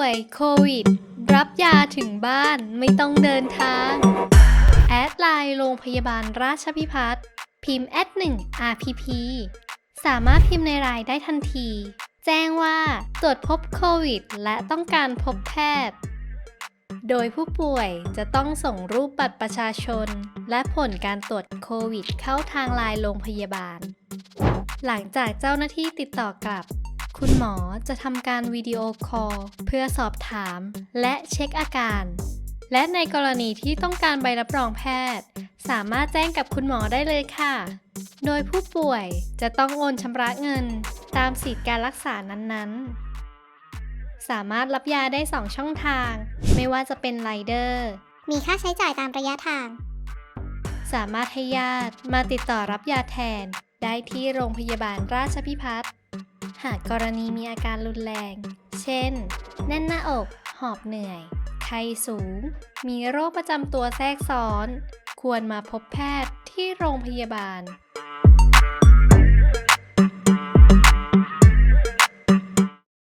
ป่วยโควิด รับยาถึงบ้านไม่ต้องเดินทาง แอดไลน์โรงพยาบาลราชพิพัฒน์พิมพ์แอด1 RPP สามารถพิมพ์ในไลน์ได้ทันที แจ้งว่าตรวจพบโควิด และต้องการพบแพทย์ โดยผู้ป่วยจะต้องส่งรูปบัตรประชาชน และผลการตรวจโควิด เข้าทางไลน์โรงพยาบาล หลังจากเจ้าหน้าที่ติดต่อกลับ คุณหมอจะทำการวิดีโอคอลเพื่อสอบถาม และเช็คอาการ และในกรณีที่ต้องการใบรับรองแพทย์ สามารถแจ้งกับคุณหมอได้เลยค่ะ โดยผู้ป่วยจะต้องโอนชำระเงิน ตามสิทธิการรักษานั้นๆ สามารถรับยาได้ 2 ช่องทาง ไม่ว่าจะเป็นไรเดอร์ มีค่าใช้จ่ายตามระยะทาง สามารถให้ญาติมาติดต่อรับยาแทน ได้ที่โรงพยาบาลราชพิพัฒน์ หากกรณีมีอาการรุนแรง เช่น แน่นหน้าอก หอบเหนื่อย ไข้สูง มีโรคประจำตัวแทรกซ้อน ควรมาพบแพทย์ที่โรงพยาบาล